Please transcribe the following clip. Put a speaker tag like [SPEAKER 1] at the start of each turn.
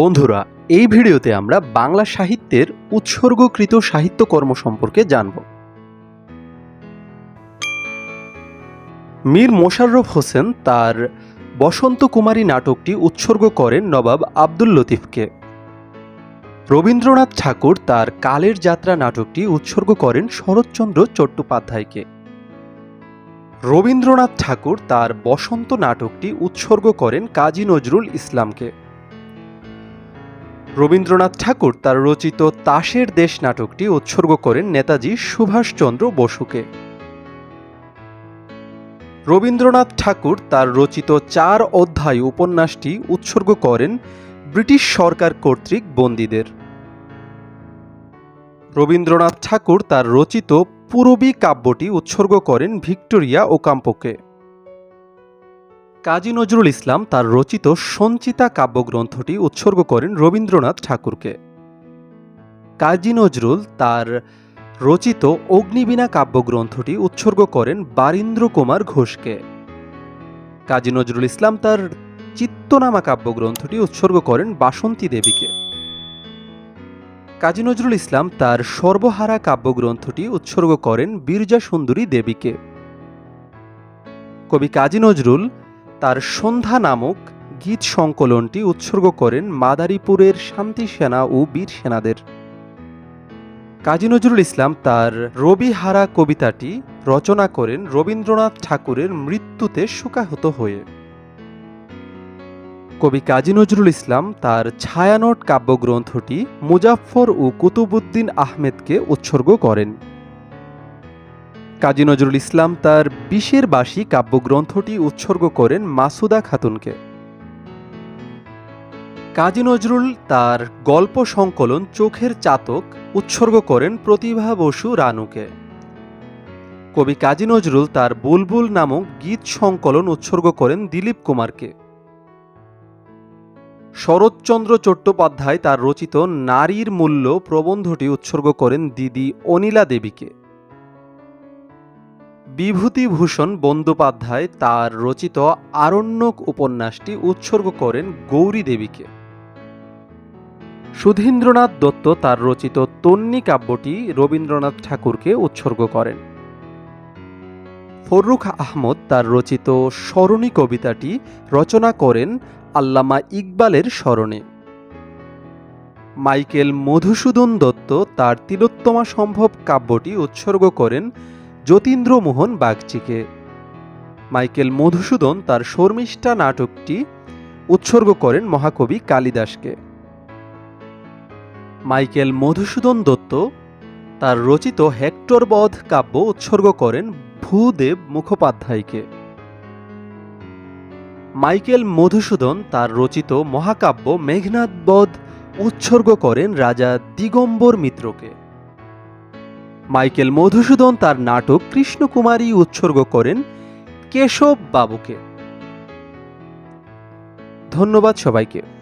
[SPEAKER 1] বন্ধুরা, এই ভিডিওতে আমরা বাংলা সাহিত্যের উৎসর্গকৃত সাহিত্যকর্ম সম্পর্কে জানব। মীর মোশাররফ হোসেন তার বসন্ত কুমারী নাটকটি উৎসর্গ করেন নবাব আব্দুল লতিফকে। রবীন্দ্রনাথ ঠাকুর তার কালের যাত্রা নাটকটি উৎসর্গ করেন শরৎচন্দ্র চট্টোপাধ্যায়কে। রবীন্দ্রনাথ ঠাকুর তার বসন্ত নাটকটি উৎসর্গ করেন কাজী নজরুল ইসলামকে। রবীন্দ্রনাথ ঠাকুর তার রচিত তাসের দেশ নাটকটি উৎসর্গ করেন নেতাজি সুভাষচন্দ্র বসুকে। রবীন্দ্রনাথ ঠাকুর তার রচিত চার অধ্যায় উপন্যাসটি উৎসর্গ করেন ব্রিটিশ সরকার কর্তৃক বন্দীদের। রবীন্দ্রনাথ ঠাকুর তার রচিত পূরবী কাব্যটি উৎসর্গ করেন ভিক্টোরিয়া ওকাম্পোকে। কাজী নজরুল ইসলাম তার রচিত সঞ্চিতা কাব্যগ্রন্থটি উৎসর্গ করেন রবীন্দ্রনাথ ঠাকুরকে। কাজী নজরুল তার রচিত অগ্নিবীণা কাব্যগ্রন্থটি উৎসর্গ করেন বারীন্দ্র কুমার ঘোষকে। কাজী নজরুল ইসলাম তার চিত্তনামা কাব্যগ্রন্থটি উৎসর্গ করেন বাসন্তী দেবীকে। কাজী নজরুল ইসলাম তার সর্বহারা কাব্যগ্রন্থটি উৎসর্গ করেন বীরজা সুন্দরী দেবীকে। কবি কাজী নজরুল তার সন্ধ্যা নামক গীত সংকলনটি উৎসর্গ করেন মাদারীপুরের শান্তি সেনা ও বীর সেনাদের। কাজী নজরুল ইসলাম তার রবিহারা কবিতাটি রচনা করেন রবীন্দ্রনাথ ঠাকুরের মৃত্যুতে শোকাহত হয়ে। কবি কাজী নজরুল ইসলাম তার ছায়ানট কাব্যগ্রন্থটি মুজাফফর ও কুতুবুদ্দিন আহমেদকে উৎসর্গ করেন। কাজী নজরুল ইসলাম তার বিশের বাসী কাব্যগ্রন্থটি উৎসর্গ করেন মাসুদা খাতুনকে। কাজী নজরুল তার গল্প সংকলন চোখের চাতক উৎসর্গ করেন প্রতিভা বসু রানুকে। কবি কাজী নজরুল তার বুলবুল নামক গীত সংকলন উৎসর্গ করেন দিলীপ কুমারকে। শরৎচন্দ্র চট্টোপাধ্যায় তার রচিত নারীর মূল্য প্রবন্ধটি উৎসর্গ করেন দিদি অনিলা দেবীকে। বিভূতিভূষণ বন্দ্যোপাধ্যায় তার রচিত আরণ্যক উপন্যাসটি উৎসর্গ করেন গৌরী দেবীকে। সুধীন্দ্রনাথ দত্ত তার রচিত তন্নি কাব্যটি রবীন্দ্রনাথ ঠাকুরকে উৎসর্গ করেন। ফররুখ আহমদ তার রচিত স্মরণী কবিতাটি রচনা করেন আল্লামা ইকবালের স্মরণে। মাইকেল মধুসূদন দত্ত তার তিলোত্তমা সম্ভব কাব্যটি উৎসর্গ করেন যতীন্দ্রমোহন বাগচিকে। মাইকেল মধুসূদন তার শর্মিষ্ঠা নাটকটি উৎসর্গ করেন মহাকবি কালিদাসকে। মাইকেল মধুসূদন দত্ত তার রচিত হেক্টর বধ কাব্য উৎসর্গ করেন ভূদেব মুখোপাধ্যায়কে। মাইকেল মধুসূদন তার রচিত মহাকাব্য মেঘনাদ বধ উৎসর্গ করেন রাজা দিগম্বর মিত্রকে। মাইকেল মধুসূদন তার নাটক কৃষ্ণকুমারী উৎসর্গ করেন কেশব বাবুকে। ধন্যবাদ সবাইকে।